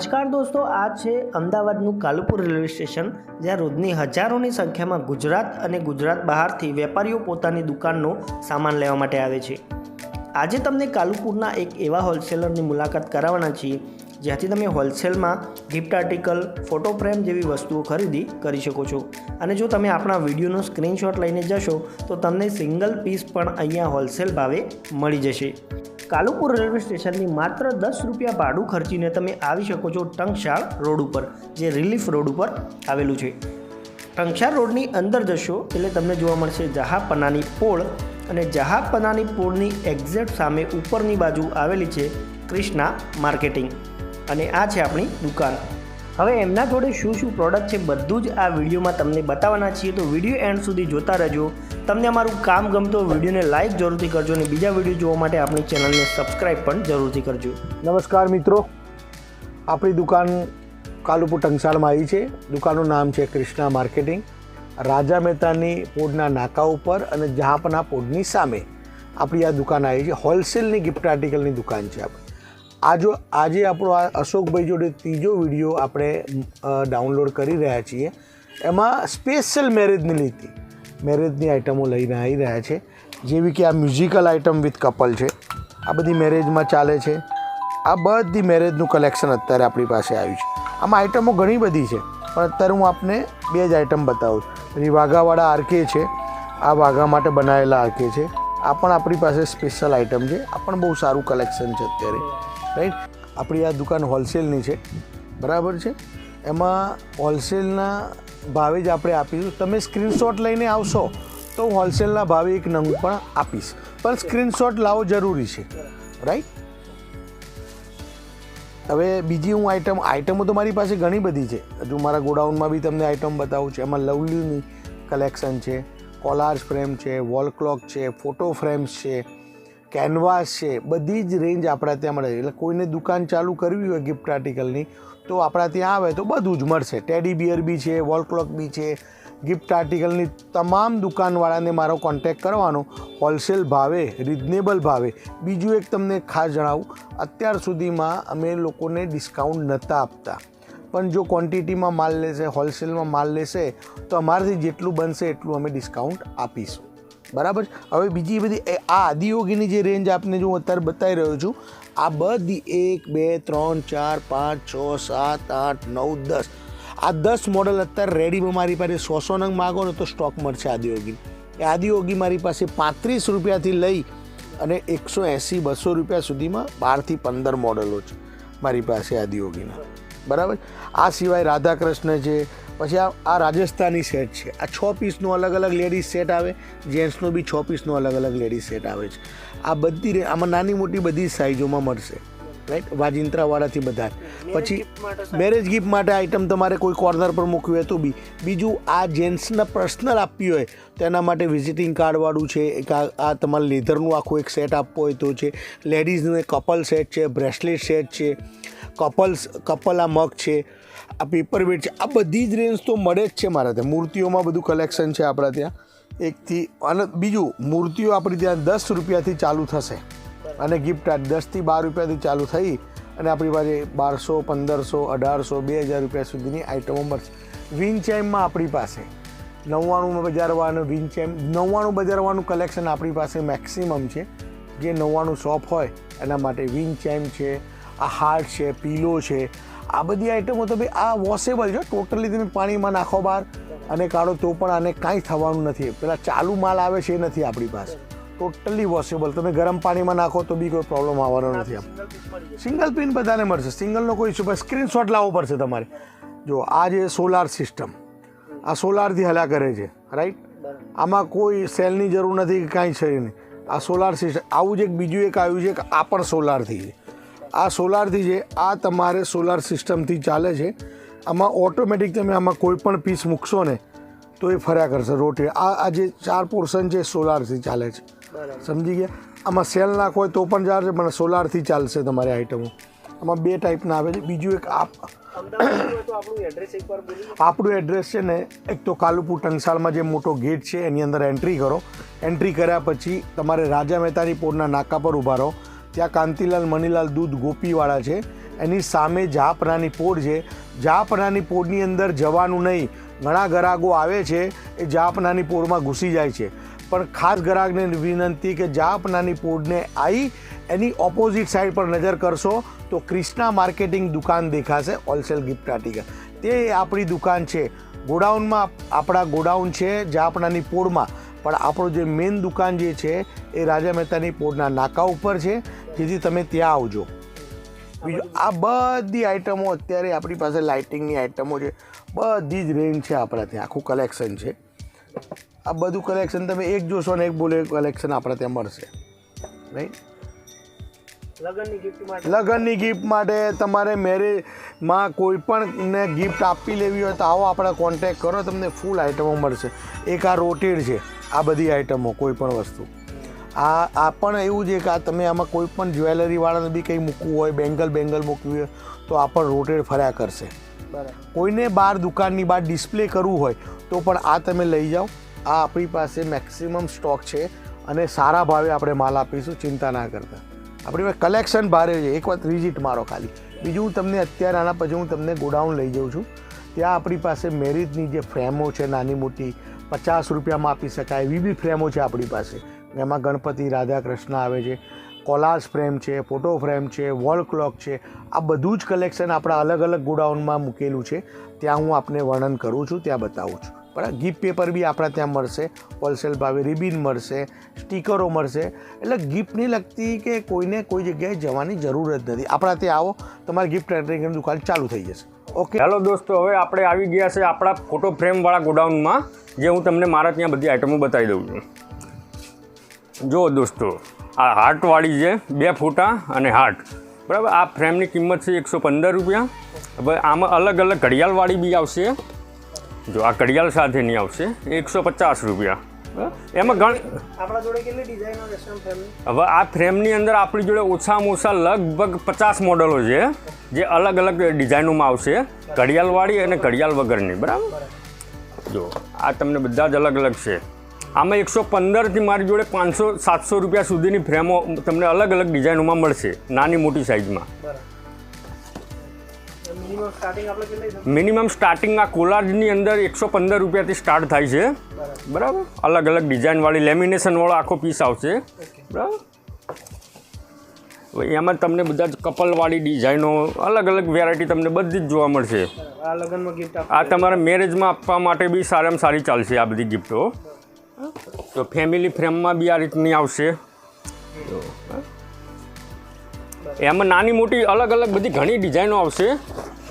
નમસ્કાર દોસ્તો, આ છે અમદાવાદનું કાલુપુર રેલવે સ્ટેશન, જ્યાં રોજની હજારોની સંખ્યામાં ગુજરાત અને ગુજરાત બહારથી વેપારીઓ પોતાની દુકાનનો સામાન લેવા માટે આવે છે. આજે તમને કાલુપુરના એક એવા હોલસેલરની મુલાકાત કરાવવાના છીએ, જ્યાંથી તમે હોલસેલમાં ગિફ્ટ આર્ટિકલ ફોટો ફ્રેમ જેવી વસ્તુઓ ખરીદી કરી શકો છો. અને જો તમે આપણા વિડીયોનો સ્ક્રીનશોટ લઈને જશો, તો તમને સિંગલ પીસ પણ અહીંયા હોલસેલ ભાવે મળી જશે. કાલુપુર રેલવે સ્ટેશનની માત્ર દસ રૂપિયા ભાડું ખર્ચીને તમે આવી શકો છો ટંકશાળ રોડ ઉપર, જે રિલીફ રોડ ઉપર આવેલું છે. ટંકશાળ રોડની અંદર જશો એટલે તમને જોવા મળશે જહાપનાની પોળ અને જહાપનાની પોળની એક્ઝેક્ટ સામે ઉપરની બાજુ આવેલી છે ક્રિષ્ના માર્કેટિંગ. અને આ છે આપણી દુકાન. હવે એમના જોડે શું શું પ્રોડક્ટ છે બધું જ આ વિડીયોમાં તમને બતાવવાના છીએ. તો વીડિયો એન્ડ સુધી જોતા રહેજો. તમને અમારું કામ ગમતો વિડીયોને લાઇક જરૂરથી કરજો અને બીજા વીડિયો જોવા માટે આપણી ચેનલને સબસ્ક્રાઈબ પણ જરૂરથી કરજો. નમસ્કાર મિત્રો. આપણી દુકાન કાલુપુર ટંકસાળમાં આવી છે. દુકાનનું નામ છે ક્રિષ્ના માર્કેટિંગ. રાજા મહેતાની પોડના નાકા ઉપર અને જહાપના પોડની સામે આપણી આ દુકાન આવી છે. હોલસેલની ગિફ્ટ આર્ટિકલની દુકાન છે આપણે. આજો, આજે આપણો આ અશોકભાઈ જોડે ત્રીજો વીડિયો આપણે ડાઉનલોડ કરી રહ્યા છીએ. એમાં સ્પેશિયલ મેરેજની લીધી મેરેજની આઇટમો લઈને આવી રહ્યા છે. જેવી કે આ મ્યુઝિકલ આઇટમ વિથ કપલ છે. આ બધી મેરેજમાં ચાલે છે. આ બધી મેરેજનું કલેક્શન અત્યારે આપણી પાસે આવ્યું છે. આમાં આઇટમો ઘણી બધી છે. પણ અત્યારે હું આપને બે જ આઇટમ બતાવું. છું વાઘાવાળા આરકે છે. આ વાઘા માટે બનાવેલા આરકે છે. આ પણ આપણી પાસે સ્પેશિયલ આઇટમ છે. આ પણ બહુ સારું કલેક્શન છે અત્યારે. રાઈટ આપણી આ દુકાન હોલસેલની છે. બરાબર છે? એમાં હોલસેલના ભાવે જ આપણે આપીશું. તમે સ્ક્રીનશોટ લઈને આવશો તો હું હોલસેલના ભાવે એક નંગ પણ આપીશ. પણ સ્ક્રીનશોટ લાવો જરૂરી છે. રાઈટ હવે બીજી હું આઈટમ આઈટમો તો મારી પાસે ઘણી બધી છે. હજુ મારા ગોડાઉનમાં બી તમને આઈટમ બતાવું છું. એમાં લવલીની કલેક્શન છે કોલાર્સ ફ્રેમ છે વોલ ક્લોક છે ફોટો ફ્રેમ્સ છે કેનવાસ છે. બધી જ રેન્જ આપણા ત્યાં મળે એટલે કોઈને દુકાન ચાલુ કરવી હોય ગિફ્ટ આર્ટિકલની તો આપણા ત્યાં આવે તો બધું જ મળશે. ટેડી બિયર બી છે વોલ ક્લોક બી છે ગિફ્ટ આર્ટિકલની તમામ દુકાનવાળાને મારો કોન્ટેક્ટ કરવાનો. હોલસેલ ભાવે રિઝનેબલ ભાવે. બીજું એક તમને ખાસ જણાવું, અત્યાર સુધીમાં અમે લોકોને ડિસ્કાઉન્ટ નહોતા આપતા. પણ જો ક્વોન્ટિટીમાં માલ લેશે હોલસેલમાં માલ લેશે, તો અમારાથી જેટલું બનશે એટલું અમે ડિસ્કાઉન્ટ આપીશું. બરાબર હવે બીજી બધી આ આદિયોગીની જે રેન્જ આપને જો હું અત્યારે બતાવી રહ્યો છું, આ બધી એક, બે, ત્રણ, ચાર, પાંચ, છ, સાત, આઠ, નવ, દસ. આ દસ મોડલ અત્યારે રેડીમાં મારી પાસે સો સો નંગ માગો ને તો સ્ટોક મળશે આદિયોગી. એ આદિયોગી મારી પાસે પાંત્રીસ રૂપિયાથી લઈ અને એકસો એંસી, બસો રૂપિયા સુધીમાં બારથી પંદર મોડલો છે મારી પાસે આદિયોગીના. બરાબર? આ સિવાય રાધાકૃષ્ણ છે પછી આ આ રાજસ્થાની સેટ છે. આ છ પીસનો અલગ અલગ લેડીઝ સેટ આવે જેન્ટ્સનો બી છ પીસનો અલગ અલગ લેડીઝ સેટ આવે છે. આ બધી આમાં નાની મોટી બધી સાઇઝોમાં મળશે. રાઈટ વાજિંત્રાવાળાથી બધા પછી મેરેજ ગિફ્ટ માટે આઈટમ તમારે કોઈ કોર્નર પર મૂકવી હોય તો બી. બીજું આ જેન્ટ્સના પર્સનલ આપવી હોય તો એના માટે વિઝિટિંગ કાર્ડવાળું છે એક આ આ તમારે લેધરનું આખું એક સેટ આપવો હોય તો છે. લેડીઝનું એક કપલ સેટ છે બ્રેસલેટ સેટ છે. કપલ્સ કપલ આ મગ છે. આ પેપર વેટ છે. આ બધી જ રેન્જ તો મળે જ છે મારા ત્યાં. મૂર્તિઓમાં બધું કલેક્શન છે આપણા ત્યાં. એકથી અને બીજું, મૂર્તિઓ આપણી ત્યાં દસ રૂપિયાથી ચાલુ થશે. અને ગિફ્ટ આર્ટ દસથી બાર રૂપિયાથી ચાલુ થઈ અને આપણી પાસે બારસો, પંદરસો, અઢારસો, બે હજાર રૂપિયા સુધીની આઇટમો મળશે. વિનચેમમાં આપણી પાસે નવ્વાણું બજારવાનું વિનચેમ નવ્વાણું બજારવાનું કલેક્શન આપણી પાસે મેક્સિમમ છે. જે નવ્વાણું શોપ હોય, એના માટે વિનચેમ છે, આ હાર્ટ છે, પીલો છે આ બધી આઇટમો તો ભાઈ આ વોશેબલ છે ટોટલી તમે પાણીમાં નાખો બહાર અને કાઢો તો પણ આને કાંઈ થવાનું નથી. પેલા ચાલુ માલ આવે છે એ નથી આપણી પાસે. ટોટલી વોશેબલ તમે ગરમ પાણીમાં નાખો તો બી કોઈ પ્રોબ્લેમ આવવાનો નથી સિંગલ પિન બધાને મળશે. સિંગલનો કોઈ ઇસ્યુ સ્ક્રીનશોટ લાવવો પડશે તમારે. જો, આ જે સોલાર સિસ્ટમ આ સોલારથી હલા કરે છે રાઈટ આમાં કોઈ સેલની જરૂર નથી કે કાંઈ છે નહીં. આ સોલાર સિસ્ટમ આવું જ એક બીજું એક આવ્યું છે કે આ પણ સોલારથી છે. આ સોલારથી છે આ તમારે સોલાર સિસ્ટમથી ચાલે છે આમાં ઓટોમેટિક તમે આમાં કોઈ પણ પીસ મૂકશો ને તો એ ફર્યા કરશે રોટી આ આ જે ચાર પોર્શન છે સોલારથી ચાલે છે. સમજી ગયા? આમાં સેલ નાખો હોય તો પણ ચાલશે પણ સોલારથી ચાલશે તમારી આઈટમો આમાં બે ટાઈપના આવે છે. બીજું એક આપ આપણું એડ્રેસ છે ને એક તો કાલુપુર ટંગસાળમાં જે મોટો ગેટ છે એની અંદર એન્ટ્રી કરો. એન્ટ્રી કર્યા પછી તમારે રાજા મહેતાની પોળના નાકા પર ઊભા રહો. ત્યાં કાંતિલાલ મણિલાલ દૂધ ગોપીવાળા છે. એની સામે જાપરાની પોડ છે. જાપરાની પોડની અંદર જવાનું નહીં. ઘણા ગ્રાહકો આવે છે એ જાપનાની પોળમાં ઘૂસી જાય છે. પણ ખાસ ગ્રાહકને વિનંતી કે જાપનાની પોળને આવી એની ઓપોઝિટ સાઈડ પર નજર કરશો તો ક્રિષ્ના માર્કેટિંગ દુકાન દેખાશે હોલસેલ ગિફ્ટ આર્ટિકલ. તે આપણી દુકાન છે. ગોડાઉનમાં આપણા ગોડાઉન છે જાપનાની પોળમાં. પણ આપણો જે મેઇન દુકાન જે છે એ રાજા મહેતાની પોળના નાકા ઉપર છે. જેથી તમે ત્યાં આવજો. બીજું આ બધી આઇટમો અત્યારે આપણી પાસે લાઇટિંગની આઇટમો છે. બધી જ રેન્જ છે આપણા ત્યાં. આખું કલેક્શન છે. આ બધું કલેક્શન તમે એક જોશો ને એક બોલે કલેક્શન આપણા ત્યાં મળશે. રાઈટ લગ્નની ગિફ્ટ માટે. લગ્નની ગિફ્ટ માટે તમારે મેરેજમાં કોઈ પણને ગિફ્ટ આપી લેવી હોય તો આવો આપણા કોન્ટેક કરો તમને ફૂલ આઇટમો મળશે. એક આ રોટેડ છે. આ બધી આઇટમો કોઈ પણ વસ્તુ. આ આ પણ એવું છે કે આ તમે આમાં કોઈ પણ જ્વેલરીવાળાને બી કંઈ મૂકવું હોય બેંગલ બેંગલ મૂકવી હોય તો આ પણ રોટેડ ફર્યા કરશે. બરાબર. કોઈને બહાર દુકાનની બહાર ડિસ્પ્લે કરવું હોય તો પણ આ તમે લઈ જાઓ. આ આપણી પાસે મેક્સિમમ સ્ટોક છે અને સારા ભાવે આપણે માલ આપીશું ચિંતા ના કરતા. આપણી પાસે કલેક્શન ભારે છે. એક વાત વિઝિટ મારો ખાલી. બીજું હું તમને અત્યારે આના પછી હું તમને ગોડાઉન લઈ જાઉં છું. ત્યાં આપણી પાસે મેરિજની જે ફ્રેમો છે નાની મોટી પચાસ રૂપિયામાં આપી શકાય એવી બી ફ્રેમો છે આપણી પાસે. એમાં ગણપતિ રાધા કૃષ્ણ આવે છે કોલાર્સ ફ્રેમ છે, ફોટો ફ્રેમ છે, વોલ ક્લોક છે, આ બધું જ કલેક્શન આપણા અલગ અલગ ગોડાઉનમાં મૂકેલું છે. ત્યાં હું આપને વર્ણન કરું છું, ત્યાં બતાવું છું. બરાબર? ગિફ્ટ પેપર બી આપણા ત્યાં મળશે, હોલસેલ ભાવે રિબિન મળશે, સ્ટીકરો મળશે. એટલે ગિફ્ટની લગતી કે કોઈને કોઈ જગ્યાએ જવાની જરૂર જ નથી. આપણા ત્યાં આવો, તમારી ગિફ્ટ એન્ટ્રીની દુકાન ચાલુ થઈ જશે. ઓકે હેલો દોસ્તો, હવે આપણે આવી ગયા છે આપણા ફોટો ફ્રેમવાળા ગોડાઉનમાં, જે હું તમને મારા ત્યાં બધી આઈટમો બતાવી દઉં છું. જો દોસ્તો આ હાર્ટવાળી છે બે ફોટા અને હાર્ટ બરાબર આ ફ્રેમની કિંમત છે એકસો પંદર રૂપિયા. હવે આમાં અલગ અલગ ઘડિયાળવાળી બી આવશે. જો આ ઘડિયાળ સાથેની આવશે એકસો પચાસ રૂપિયા. એમાં ઘણી આપણા જોડે કેટલી ડિઝાઇનો રહેશે આમ હવે આ ફ્રેમની અંદર આપણી જોડે ઓછામાં ઓછા લગભગ પચાસ મોડલો છે જે અલગ અલગ ડિઝાઇનોમાં આવશે ઘડિયાળવાળી અને ઘડિયાળ વગરની. બરાબર? જો આ તમને બધા જ અલગ અલગ છે. આમાં એકસો પંદરથી મારી જોડે પાંચસો સાતસો રૂપિયા સુધીની ફ્રેમો તમને અલગ અલગ ડિઝાઇનોમાં મળશે નાની મોટી સાઇઝમાં. મિનિમમ સ્ટાર્ટિંગ આ કોલાર્જની અંદર એકસો પંદર રૂપિયાથી સ્ટાર્ટ થાય છે. બરાબર. અલગ અલગ ડિઝાઇનવાળી લેમિનેશનવાળો આખો પીસ આવશે. બરાબર? એમાં તમને બધા જ કપલવાળી ડિઝાઇનો અલગ અલગ વેરાયટી તમને બધી જ જોવા મળશે. આ તમારા મેરેજમાં આપવા માટે બી સારામાં સારી ચાલશે આ બધી ગિફ્ટો તો ફેમિલી ફ્રેમમાં બી આ રીતની આવશે. એમાં નાની મોટી અલગ અલગ બધી ઘણી ડિઝાઇનો આવશે.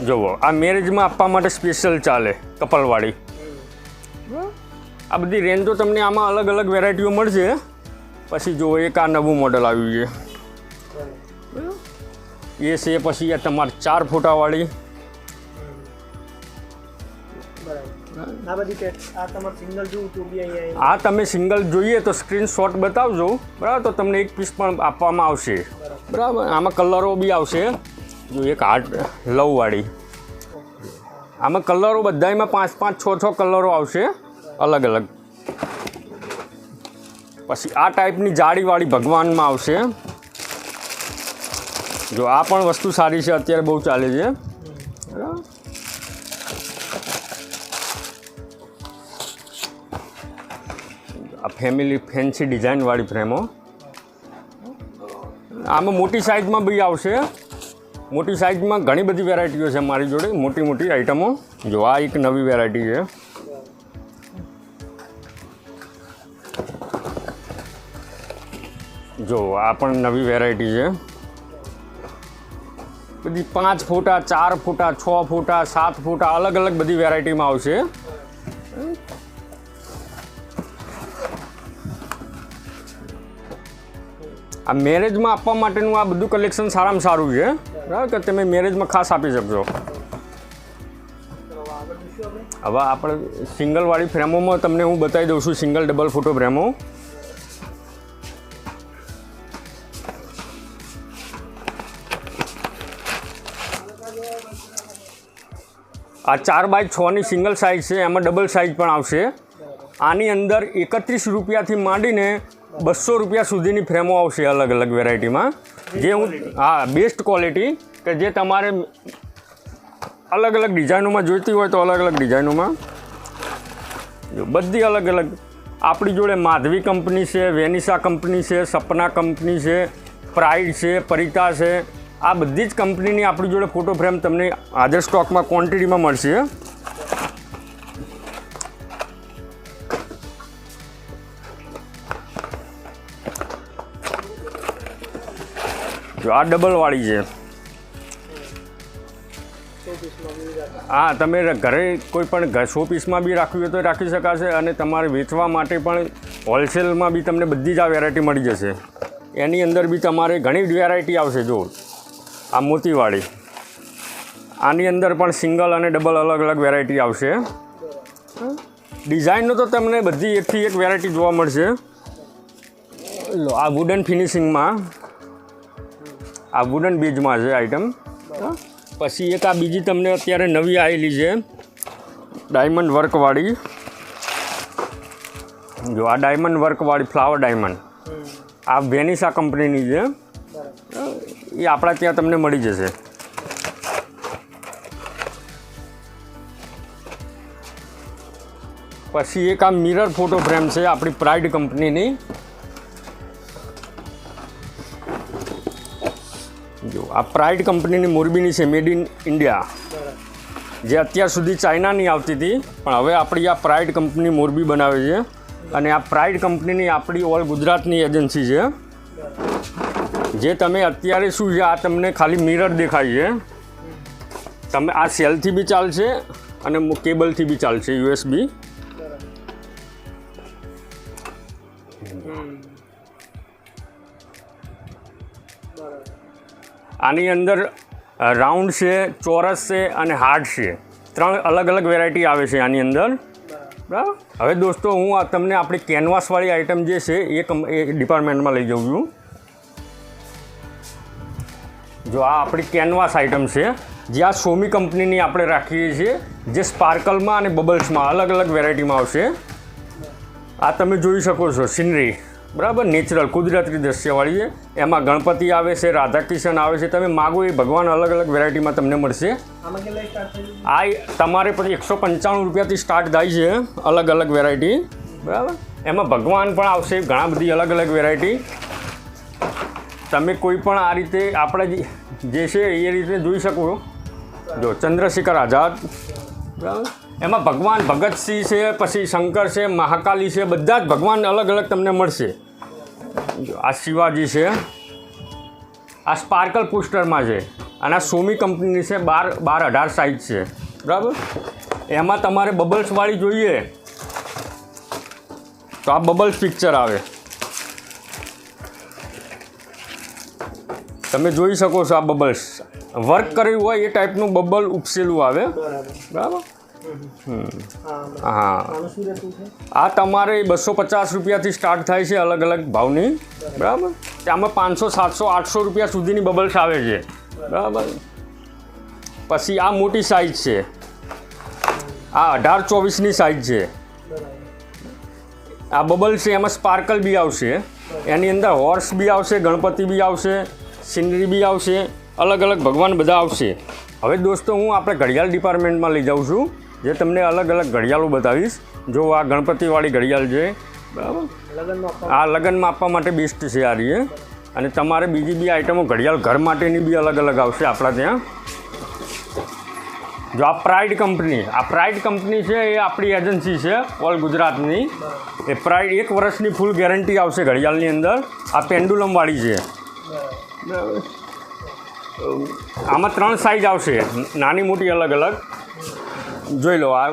જુઓ આ મેરેજમાં આપવા માટે સ્પેશિયલ ચાલે, કપલવાળી. આ બધી રેન્જો તમને આમાં અલગ અલગ વેરાયટીઓ મળશે. પછી જુઓ એક આ નવું મોડલ આવ્યું છે. એ છે પછી આ તમારે ચાર ફોટાવાળી. બરાબર. આ આ તમે સિંગલ જોઈએ તો સ્ક્રીનશોટ બતાવજો. બરાબર, તો તમને એક પીસ પણ આપવામાં આવશે. બરાબર, આમાં કલરો બી આવશે. જો એક હાર્ટ લવવાળી. આમાં કલરો બધામાં પાંચ પાંચ, છ છ કલરો આવશે. અલગ અલગ. પછી આ ટાઈપની જાળીવાળી ભગવાનમાં આવશે. જો આ પણ વસ્તુ સારી છે, અત્યારે બહુ ચાલે છે. બરાબર. ફેમિલી ફેન્સી ડિઝાઇનવાળી ફ્રેમો. આમાં મોટી સાઇઝમાં બી આવશે. મોટી સાઇઝમાં ઘણી બધી વેરાયટીઓ છે મારી જોડે, મોટી મોટી આઈટમો જો, આ એક નવી વેરાયટી છે. જો, આ પણ નવી વેરાયટી છે. બધી પાંચ ફૂટા, ચાર ફૂટા, છ ફૂટા, સાત ફૂટા, અલગ અલગ બધી વેરાયટીમાં આવશે. આ મેરેજમાં આપવા માટેનું આ બધું કલેક્શન સારામાં સારું છે. બરાબર? કે તમે મેરેજમાં ખાસ આપી શકશો. હવે આપણે સિંગલવાળી ફ્રેમોમાં તમને હું બતાવી દઉં છું સિંગલ ડબલ ફોટો ફ્રેમો આ ચાર બાય છની સિંગલ સાઇઝ છે, એમાં ડબલ સાઇઝ પણ આવશે. આની અંદર એકત્રીસ રૂપિયાથી માંડીને બસો રૂપિયા સુધીની ફ્રેમો આવશે અલગ અલગ વેરાયટીમાં. જે હું હા બેસ્ટ ક્વોલિટી કે જે તમારે અલગ અલગ ડિઝાઇનોમાં જોઈતી હોય તો અલગ અલગ ડિઝાઇનોમાં. જો બધી અલગ અલગ. આપણી જોડે માધવી કંપની છે વેનિસા કંપની છે સપના કંપની છે પ્રાઇડ છે પરિતા છે. આ બધી જ કંપનીની આપણી જોડે ફોટો ફ્રેમ તમને હાજર સ્ટોકમાં ક્વોન્ટિટીમાં મળશે. જો આ ડબલવાળી છે. હા, તમે ઘરે કોઈ પણ શો પીસમાં બી રાખવી હોય તો રાખી શકાશે અને તમારે વેચવા માટે પણ હોલસેલમાં બી તમને બધી જ આ વેરાયટી મળી જશે. એની અંદર બી તમારે ઘણી જ વેરાયટી આવશે જો આ મોતીવાળી. આની અંદર પણ સિંગલ અને ડબલ અલગ અલગ વેરાયટી આવશે. ડિઝાઇનનો તો તમને બધી એકથી એક વેરાયટી જોવા મળશે. લો, આ વુડન ફિનિશિંગમાં આ વુડન બેઝમાં છે આઈટમ પછી એક આ બીજી તમને અત્યારે નવી આવેલી છે. ડાયમંડ વર્કવાળી જો આ ડાયમંડ વર્કવાળી ફ્લાવર ડાયમંડ આ વેનિસા કંપનીની છે. એ આપણા ત્યાં તમને મળી જશે. પછી એક આ મિરર ફોટો ફ્રેમ છે આપણી પ્રાઇડ કંપનીની જો આ પ્રાઇડ કંપનીની મોરબીની છે, મેડ ઇન ઇન્ડિયા. જે અત્યાર સુધી ચાઇનાની આવતી હતી, પણ હવે આપણી આ પ્રાઇડ કંપની મોરબી બનાવે છે. અને આ પ્રાઇડ કંપનીની આપણી ઓલ ગુજરાતની એજન્સી છે. જે તમે અત્યારે શું છે, આ તમને ખાલી મિરર દેખાય છે. તમે આ સેલથી બી ચાલશે અને કેબલથી બી ચાલશે યુએસબી આની અંદર રાઉન્ડ છે, ચોરસ છે અને હાર્ડ છે. ત્રણ અલગ અલગ વેરાયટી આવે છે આની અંદર. બરાબર? હવે દોસ્તો, હું આ તમને આપણી કેનવાસવાળી આઇટમ જે છે, એ ડિપાર્ટમેન્ટમાં લઈ જઉં છું. જો આ આપણી કેનવાસ આઇટમ છે, જે આ સોમી કંપનીની આપણે રાખીએ છીએ, જે સ્પાર્કલમાં અને બબલ્સમાં અલગ અલગ વેરાયટીમાં આવશે. આ તમે જોઈ શકો છો, સિનરી. બરાબર? નેચરલ કુદરતી દ્રશ્યવાળી છે એમાં ગણપતિ આવે છે રાધાકૃષ્ણ આવે છે. તમે માગો એ ભગવાન અલગ અલગ વેરાયટીમાં તમને મળશે. આ તમારે પછી એકસો પંચાણું રૂપિયાથી સ્ટાર્ટ થાય છે. અલગ અલગ વેરાયટી બરાબર? એમાં ભગવાન પણ આવશે ઘણા બધી અલગ અલગ વેરાયટી તમે કોઈ પણ આ રીતે આપણે જે- જે છે એ રીતે જોઈ શકો જો ચંદ્રશેખર આઝાદ. બરાબર? એમાં ભગવાન ભગતસિંહ છે, પછી શંકર છે, મહાકાલી છે, બધા જ ભગવાન અલગ અલગ તમને મળશે. આ શિવાજી છે, આ સ્પાર્કલ પોસ્ટરમાં છે, અને આ સોમી કંપનીની છે, બાર બાર અઢાર સાઇઝ છે. બરાબર? એમાં તમારે બબલ્સવાળી જોઈએ. તો આ બબલ્સ પિક્ચર આવે. તમે જોઈ શકો છો આ બબલ્સ. વર્ક કર્યું હોય એ ટાઈપનું બબલ ઉપસેલું આવે. બરાબર? હા. આ તમારે બસો પચાસ રૂપિયાથી સ્ટાર્ટ થાય છે અલગ અલગ ભાવની. બરાબર? આમાં પાંચસો સાતસો આઠસો રૂપિયા સુધીની બબલ્સ આવે છે. બરાબર? પછી આ મોટી સાઇઝ છે. આ અઢાર ચોવીસની સાઇઝ છે. આ બબલ છે એમાં સ્પાર્કલ બી આવશે. એની અંદર હોર્સ બી આવશે ગણપતિ બી આવશે સિનરી બી આવશે અલગ અલગ ભગવાન બધા આવશે. હવે દોસ્તો હું આપણે ઘડિયાળ ડિપાર્ટમેન્ટમાં લઈ જાઉં છું. જે તમને અલગ અલગ ઘડિયાળો બતાવીશ. જો આ ગણપતિવાળી ઘડિયાળ છે, બરાબર? આ લગ્નમાં આપવા માટે બેસ્ટ છે આ રીએ. અને તમારે બીજી બી આઈટમો ઘડિયાળ ઘર માટેની બી અલગ અલગ આવશે આપણા ત્યાં. જો આ પ્રાઇડ કંપની, આ પ્રાઇડ કંપની છે એ આપણી એજન્સી છે, ઓલ ગુજરાતની. એ પ્રાઇડ એક વર્ષની ફૂલ ગેરંટી આવશે ઘડિયાળની અંદર. આ પેન્ડુલમવાળી છે. આમાં ત્રણ સાઇઝ આવશે, નાની મોટી અલગ અલગ. જોઈ લો, આ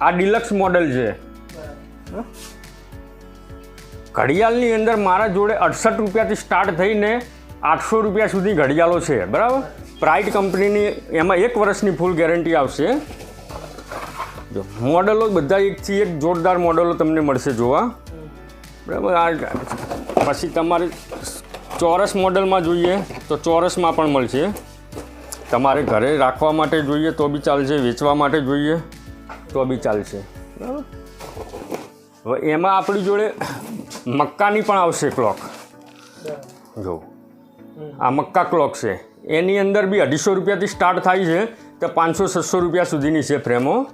આ ડિલક્સ મોડલ છે. ઘડિયાળની અંદર મારા જોડે અડસઠ રૂપિયાથી સ્ટાર્ટ થઈને આઠસો રૂપિયા સુધી ઘડિયાળો છે, બરાબર? પ્રાઇટ કંપનીની એમાં એક વર્ષની ફૂલ ગેરંટી આવશે. જો, મોડલો બધા એકથી એક જોરદાર મોડલો તમને મળશે જોવા. બરાબર? આ પછી તમારે ચોરસ મોડલમાં જોઈએ તો ચોરસમાં પણ મળશે. તમારે ઘરે રાખવા માટે જોઈએ તો બી ચાલશે, વેચવા માટે જોઈએ તો બી ચાલશે. બરાબર? હવે એમાં આપણી જોડે મક્કાની પણ આવશે ક્લોક. જો. આ મક્કા ક્લોક છે. એની અંદર બી અઢીસો રૂપિયાથી સ્ટાર્ટ થાય છે, તો પાંચસો, છસો રૂપિયા સુધીની છે ફ્રેમો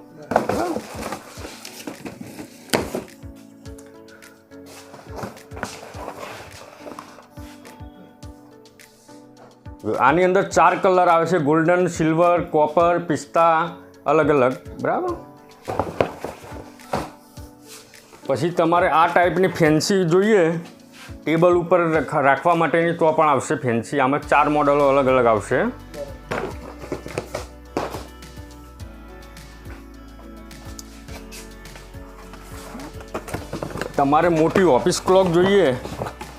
આની અંદર ચાર કલર આવે છે. ગોલ્ડન, સિલ્વર, કોપર, પિસ્તા, અલગ અલગ. બરાબર? પછી તમારે આ ટાઈપની ફેન્સી જોઈએ. ટેબલ ઉપર રાખવા માટેની તો પણ આવશે ફેન્સી. આમાં ચાર મોડલો અલગ અલગ આવશે. તમારે મોટી ઓફિસ ક્લોક જોઈએ.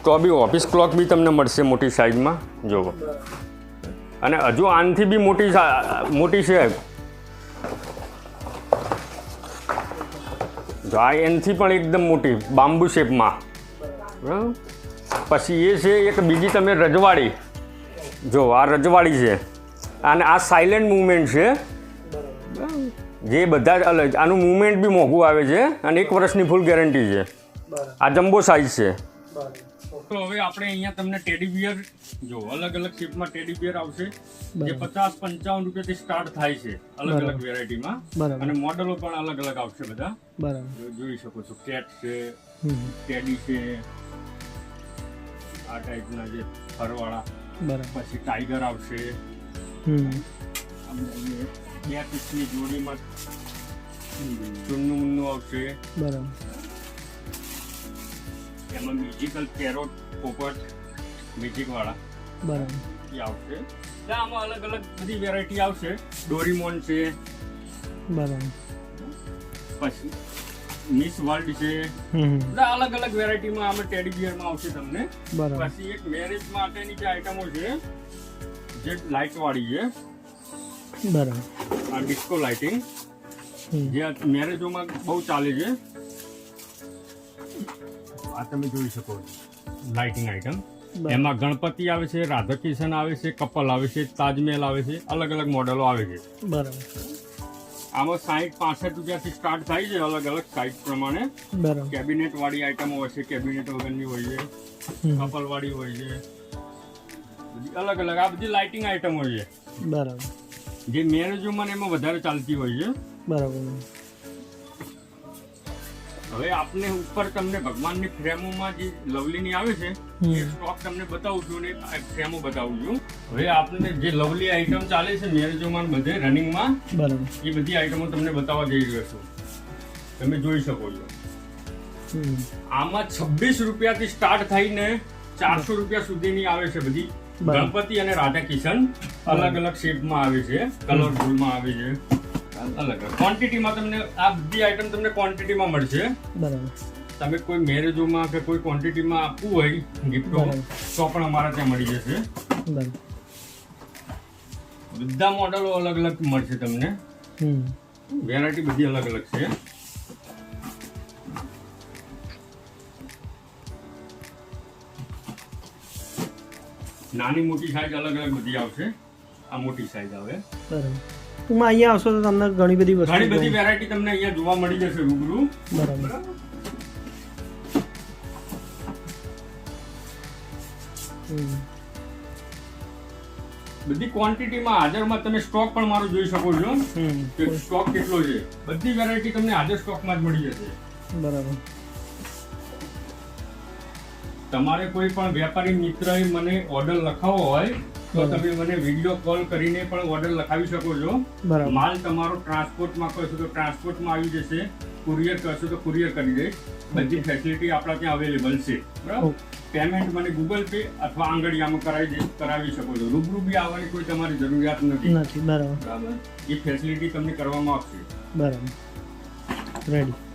તો બી ઓફિસ ક્લોક બી તમને મળશે મોટી સાઇઝમાં જુઓ અને હજુ આનથી બી મોટી મોટી છે. જો આ એનથી પણ એકદમ મોટી, બાંબુ શેપમાં? પછી એ છે એક બીજી તમે રજવાડી. જો, આ રજવાડી છે. અને આ સાયલેન્ટ મૂવમેન્ટ છે. જે બધા અલગ આનું મૂવમેન્ટ બી મોંઘું આવે છે અને એક વર્ષની ફૂલ ગેરંટી છે. આ જમ્બો સાઇઝ છે. તો હવે આપણે અહીંયા તમને ટેડી બિયર જો અલગ અલગ શેપમાં ટેડી બિયર આવશે જે પચાસ પંચાવન રૂપિયાથી સ્ટાર્ટ થાય છે અલગ અલગ વેરાયટીમાં અને મોડલો પણ અલગ અલગ આવશે બધા. બરાબર. જોઈ શકો છો કેટ છે ટેડી છે આ ટાઈપના જે ફરવાળા. બરાબર. પછી ટાઈગર આવશે. બે પીસની જોડીમાં ચુન્નું મુન્નું આવશે. બરાબર. એમાં મ્યુઝિકલ પેરોટ પોપટ મ્યુઝિકવાળા બરાબર. એ આવશે. એટલે આમાં અલગ અલગ બધી વેરાયટી આવશે. ડોરીમોન છે. બરાબર. પછી મિસ વર્લ્ડ છે. બધા અલગ અલગ વેરાયટીમાં આમાં ટેડી બિયરમાં આવશે તમને. પછી એક મેરેજ માટેની જે આઈટમો છે જે લાઇટ વાળી છે. બરાબર. આ ડિસ્કો લાઇટિંગ જે મેરેજોમાં બહુ ચાલે છે. આ તમે જોઈ શકો છો લાઇટિંગ આઈટમ એમાં ગણપતિ આવે છે રાધાકિશન આવે છે કપલ આવે છે તાજમહેલ આવે છે અલગ અલગ મોડેલો આવે છે. બરાબર. આમાં સાઠ પાસઠ રૂપિયાથી સ્ટાર્ટ થાય છે અલગ અલગ સાઈઝ પ્રમાણે. બરાબર. કેબિનેટ વાળી આઈટમો હોય છે કેબિનેટ વગરની હોય છે કપલ વાળી હોય છે અલગ અલગ આ બધી લાઇટિંગ આઈટમ હોય છે. બરાબર. જે મેરેજોમાં મને એમાં વધારે ચાલતી હોય છે. બરાબર. હવે આપને ઉપર તમને ભગવાનની ફ્રેમોમાં જે લવલીની આવે છે એ સ્ટોક તમને બતાવું છું ને ફ્રેમો બતાવું છું. હવે આપને જે લવલી આઈટમ ચાલે છે મેરેજોમાં બધે રનિંગમાં બરાબર. એ બધી આઈટમો તમને બતાવવા જઈ રહ્યો છું. તમે જોઈ શકો છો. આમાં છવ્વીસ રૂપિયાથી સ્ટાર્ટ થઈને ચારસો રૂપિયા સુધીની આવે છે બધી. ગણપતિ અને રાધા કિશન અલગ અલગ શેપમાં આવે છે કલરફુલમાં આવે છે. અલગ. ક્વોન્ટિટીમાં તમને આ બધી આઈટમ તમને ક્વોન્ટિટીમાં મળશે. બરાબર. તમે કોઈ મેરેજોમાં કે કોઈ ક્વોન્ટિટીમાં આપવું હોય ગિફ્ટો તો પણ અમારા ત્યાં મળી જશે. બધા મોડલો અલગ અલગ મળશે તમને. વેરાયટી બધી અલગ અલગ છે. નાની મોટી સાઈઝ અલગ અલગ બધી આવશે. આ મોટી સાઈઝ આવે. બરાબર. ટૂંકમાં અહીંયા આવશો તો તમને ઘણી બધી વસ્તુ ઘણી બધી વેરાયટી તમને અહીંયા જોવા મળી જશે રૂબરૂ. બરાબર. બધી ક્વોન્ટિટીમાં હાજરમાં તમે સ્ટોક પણ મારો જોઈ શકો છો. કે સ્ટોક કેટલો છે. બધી વેરાયટી તમને હાજર સ્ટોકમાં જ મળી જશે. બરાબર. તમારે કોઈ પણ વેપારી મિત્રએ મને ઓર્ડર લખાવો હોય તો તમે મને વીડિયો કોલ કરીને પણ ઓર્ડર લખાવી શકો છો. માલ તમારો ટ્રાન્સપોર્ટમાં કરશો તો ટ્રાન્સપોર્ટમાં આવી જશે. કુરિયર કરશો તો કુરિયર કરી દઈશ બધી ફેસિલિટી આપણા ત્યાં અવેલેબલ છે. બરાબર? પેમેન્ટ મને ગૂગલ પે અથવા આંગળીયામાં કરાવી કરાવી શકો છો. રૂબરૂ બી આવવાની કોઈ તમારી જરૂરિયાત નથી. બરાબર. એ ફેસિલિટી તમને કરવામાં આવશે. બરાબર. રેડી